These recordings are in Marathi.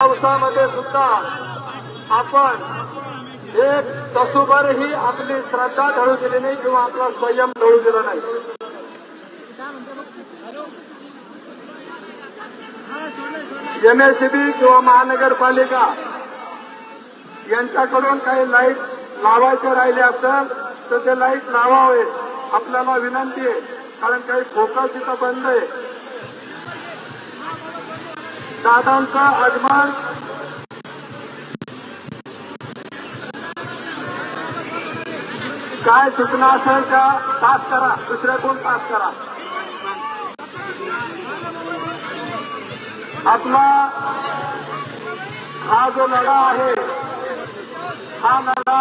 पावसामध्ये सुद्धा आपण एक कसुभरही आपली श्रद्धा ढळू दिली नाही किंवा आपला संयम ढळू दिला नाही. एमएससीबी किंवा महानगरपालिका यांच्याकडून काही लाइट लावायचे राहिले असतात तर ते लाइट लावावे आपल्याला विनंती आहे कारण काही फोकस इथं बंद आहे. दादांचा अजमान काय सूचना असेल का? पास करा. दुसऱ्याकडून पास करा? आपला हा जो लढा आहे हा लढा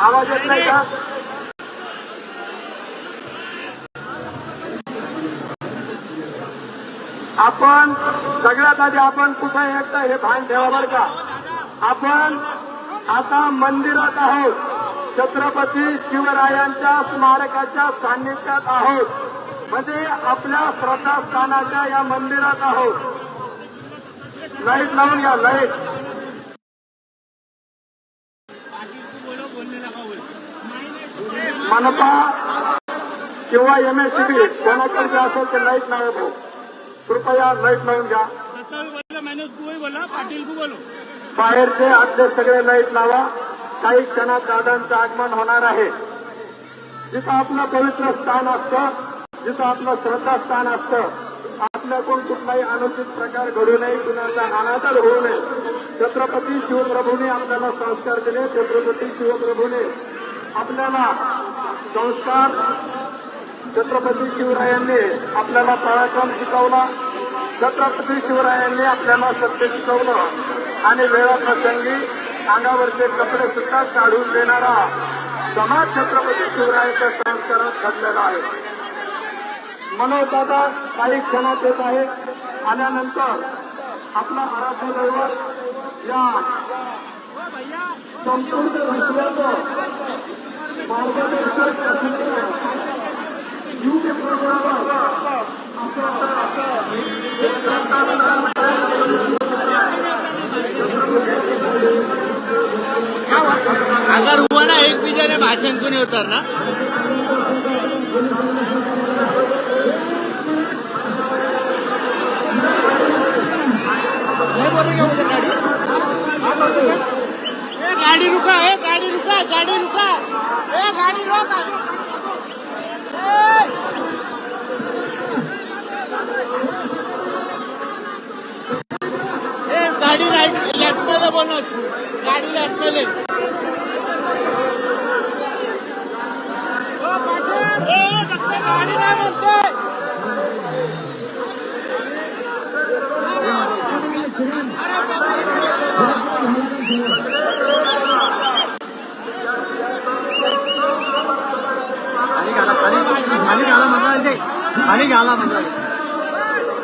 आवाज येत नाही का? आपण सगळ्यात आधी आपण कुठे एकदा हे भान ठेवा बरं का. आपण आता मंदिरात आहोत. छत्रपती शिवरायांच्या स्मारकाच्या सान्निध्यात आहोत. म्हणजे आपल्या श्रद्धास्थानाच्या या मंदिरात आहोत. लाइट लावून घ्या लाइट मनपा किंवा एमएससीबी कोणाकडे असेल ते लाइट लावा भाऊ. कृपया लाइट लावून घ्या. बाहेरचे आतले सगळे लाइट लावा. काही क्षणात दादांचं आगमन होणार आहे. जिथं आपलं पवित्र स्थान असतं जिथं आपलं श्रद्धास्थान असतं आपल्याकडून कुठलाही अनुचित प्रकार घडू नये कुणाचा अनादर होऊ नये. छत्रपती शिवप्रभूने आपल्याला संस्कार दिले छत्रपती शिवप्रभूने आपल्याला संस्कार छत्रपती शिवरायांनी आपल्याला पराक्रम शिकवला. छत्रपती शिवरायांनी आपल्याला सत्य शिकवलं. आणि वेळाप्रसंगी अंगावरचे कपडे सुद्धा काढून देणारा समाज छत्रपती शिवरायांच्या संस्कारात घडलेला आहे. मनोज दादा काही क्षणात येत आहे आल्यानंतर आपला आराध्य दैवत या संपूर्ण विश्वाचं मार्गदर्शक अगर हुआ ना एक भी जने भाषण को नहीं बोलेंगे मुझे गाड़ी रुका ए गाड़ी रुका गाड़ी रुका। ए गाड़ी रोका। गाड़ी राइट लेफ्ट गाड़ी लेफ्ट गाडी नाही म्हणते खाली घाला खाली. खाली घाला म्हणाले खाली घाला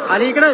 खाली इकडे.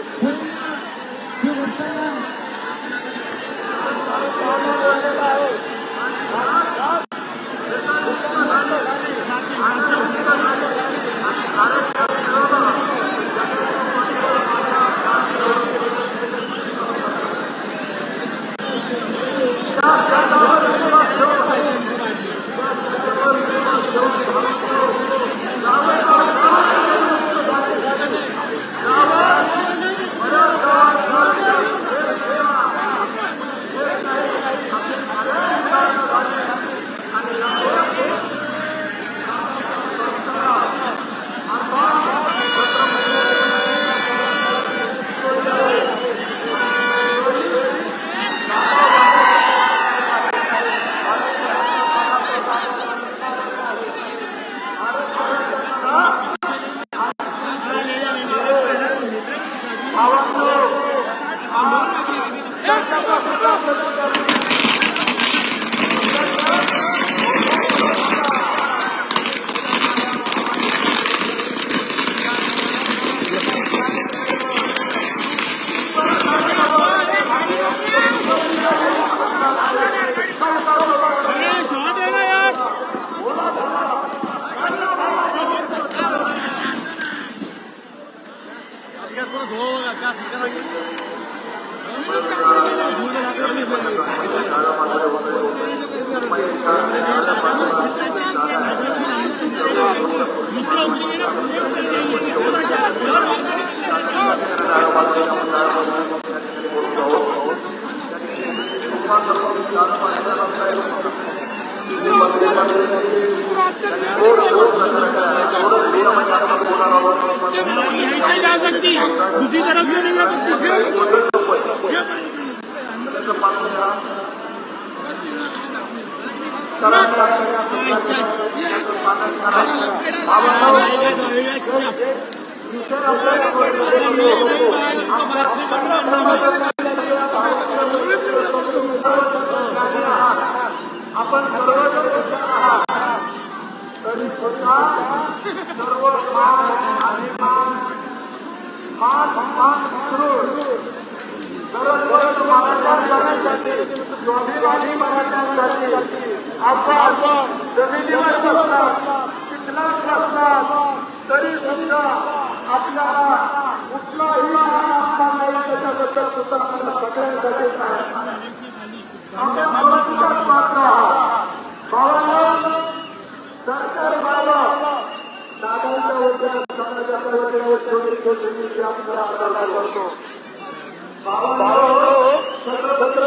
जा सकती दूसरी तरफ से नहीं जा सकती नाही त्याच्याबद्दल सुद्धा आपल्याला सगळ्यांसाठी आहे आपण स्वतंत्रच मात्र आहात भावांनो, सरकार मागं दादांच्या वतीनं समाजाच्या वतीनं छोटी छोटी मुलगी आपल्याला आदर करतो भावांनो, सर्वत्र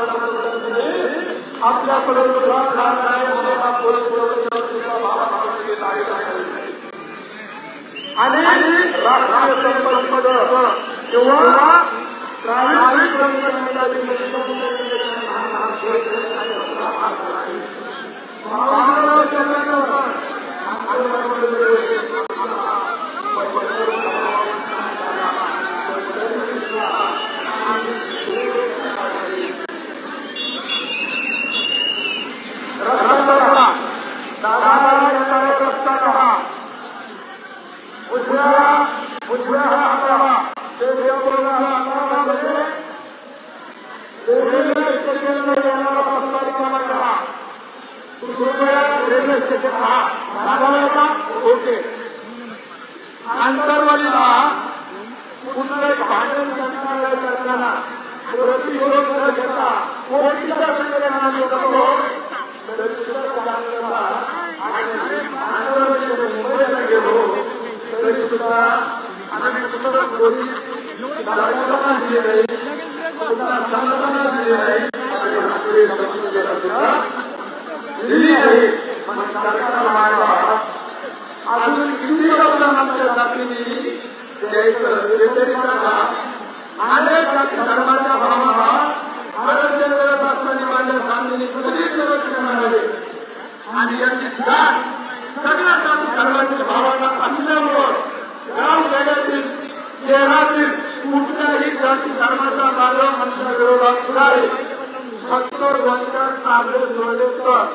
आपल्याकडून आणि राष्ट्रीय संपर्क किंवा प्राविधिक उजव्या ओके आंतरवालीला कुठलंही भांडण करणाऱ्या सरकारला प्रतिरोध न घेता कोणतीच्या संघटनाने करतो तरी सुद्धा चांगला आणि आंतरवालीकडे मुंबईला गेलो तरी सुद्धा अजून किती लोकांना आमच्या जातीने द्यायचं तरी अनेक धर्माच्या भावाला माझ्या आणि याची सगळ्या जाती भावाला असल्यामुळं गाव खेड्यातील शहरातील कुठल्याही जाती धर्माचा मार्ग आमच्या विरोधात सुधारे सत्तर वर्षात साबळे जोडले तर.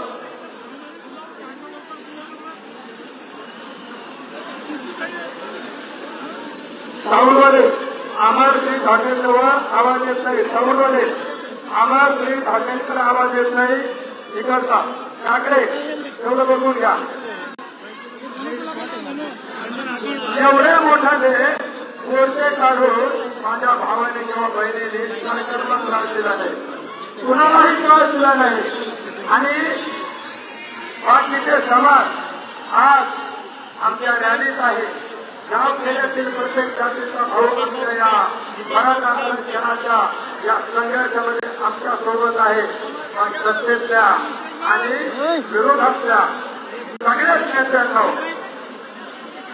साऊंडवाले आम्हाला श्री ठाकरेंवर आवाज येत नाही. साऊंडवाले आम्हाला श्री ठाकरेंकडे आवाज येत नाही. इकडचा काकडे एवढं बघून घ्या. एवढे मोठाले मोर्चे काढून माझ्या भावाने किंवा बहिणीने सरकारला त्रास दिला नाही. कुणालाही त्रास दिला नाही. आणि बाकीचे समाज आज आमच्या रॅलीत आहे. गाव खेड्यातील प्रत्येक जातीचा भाऊ आमच्या या मराठा आंदोलनाच्या या संघर्षामध्ये आमच्यासोबत आहे. पण सत्तेतल्या आणि विरोधातल्या सगळ्याच नेत्यांना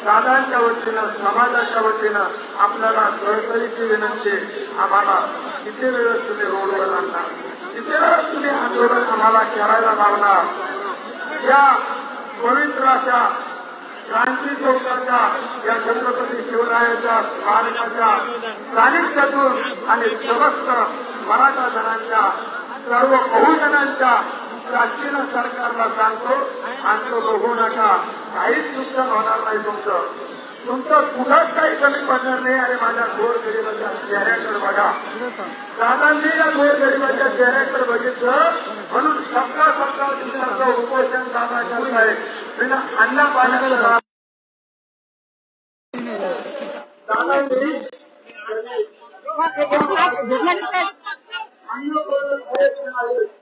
दादांच्या वतीनं समाजाच्या वतीनं आपल्याला कळकळीची विनंती आम्हाला किती वेळेस तुम्ही रोडवर आणणार? किती वेळेस तुम्ही आंदोलन आम्हाला करायला लावणार? या पवित्र अशा क्रांती चौकाच्या या छत्रपती शिवरायाच्या स्मारकाच्या स्थानिकतेतून आणि समस्त मराठा जणांच्या सर्व बहुजनांच्या शासकीय सरकारला सांगतो आणि तो बघू नका. काहीच नुकसान होणार नाही तुमचं. तुमचं कुठंच काही कमी पडणार नाही आणि माझ्या गोर गरिबाच्या चेहऱ्याकडे बघा. दादांनी या गोर गरिबाच्या चेहऱ्याकडे बघितलं. म्हणून सबका सबका दिवसाचं उपोषण दादा करताय बिना अन्न पाण्याचं दादांनी माझ्या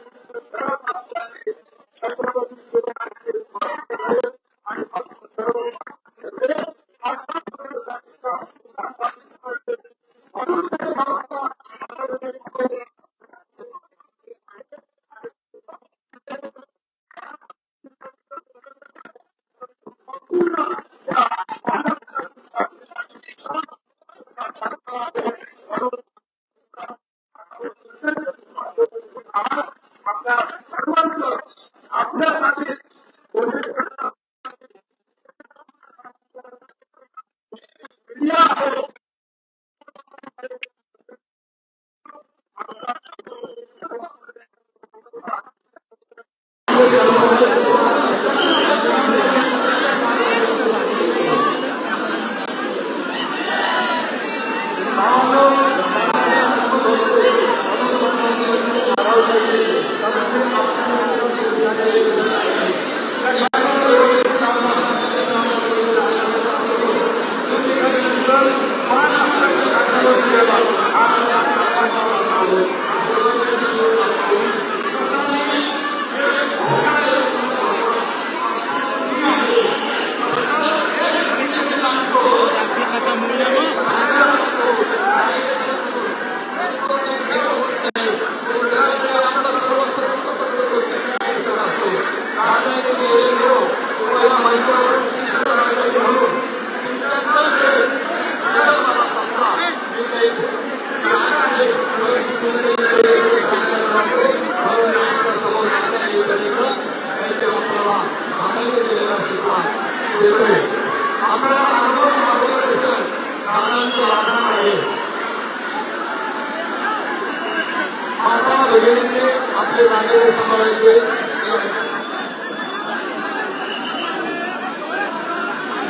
आपले नागरिक सांभाळायचे.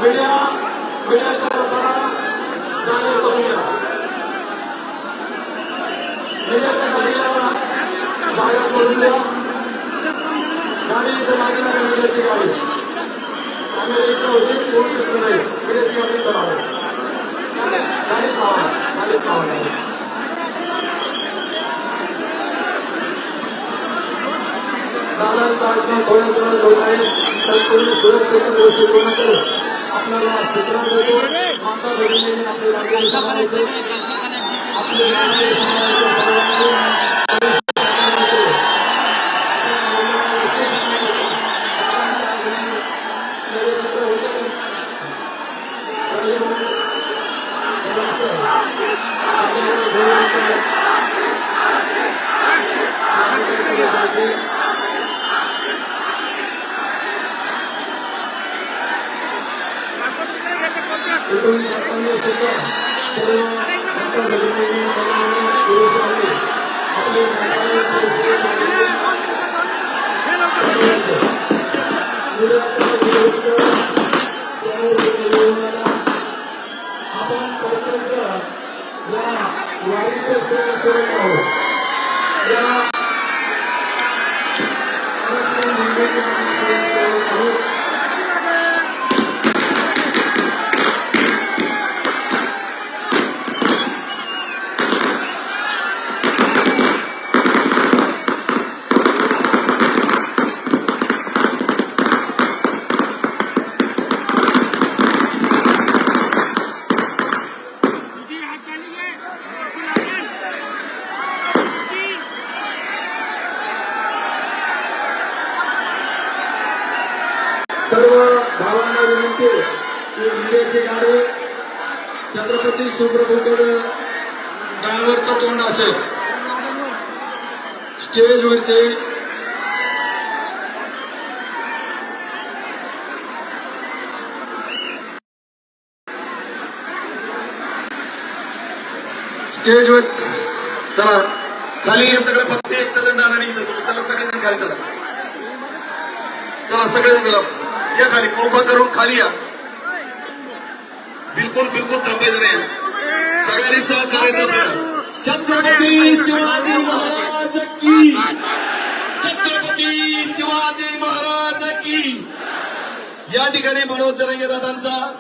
मीडिया मीडियाच्या लोकांना जाणीव करून द्या मीडियाच्या गाडीला जागा करून द्या गाडी इथं लागणार मीडियाची गाडी. आम्ही इकडे होती कोण तिकडे नाही. मीडियाची गाडी इथं लावा लावा लावा गाडीत दादांचा आत्मा थोड्याच वेळात होत आहे तर पूर्ण सुरक्षेच्या दृष्टिकोन करून आपल्याला सूचना देतो माता भगिनींनी आपले नागरिक भावांना विनंती की इंडियाची गाडी छत्रपती शिवप्रभूकडे ड्रायव्हरचं तोंड असेल स्टेजवरचे स्टेजवर चला खाली हे सगळे फक्त एकटा जण दादा नाही चला सगळेजण खाली चला चला सगळेजण गेला या खाली कृपा करून खाली या. बिलकुल बिलकुल थांबायचं नाही. सगळ्यांनी सहकार्याचं करा. छत्रपती शिवाजी महाराज की. छत्रपती शिवाजी महाराज की. या ठिकाणी मनोज जरंगे दादांचा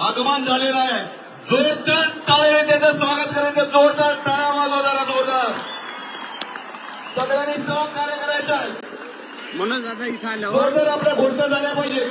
आगमन झालेला आहे. जोरदार टाळे त्याचं स्वागत करायचं. जोरदार टाळ्या वाजवा जोरदार. सगळ्यांनी सहकार्य करायचं आहे. म्हणून आता इथं आल्यावर आपल्या घोषणा झाल्या पाहिजे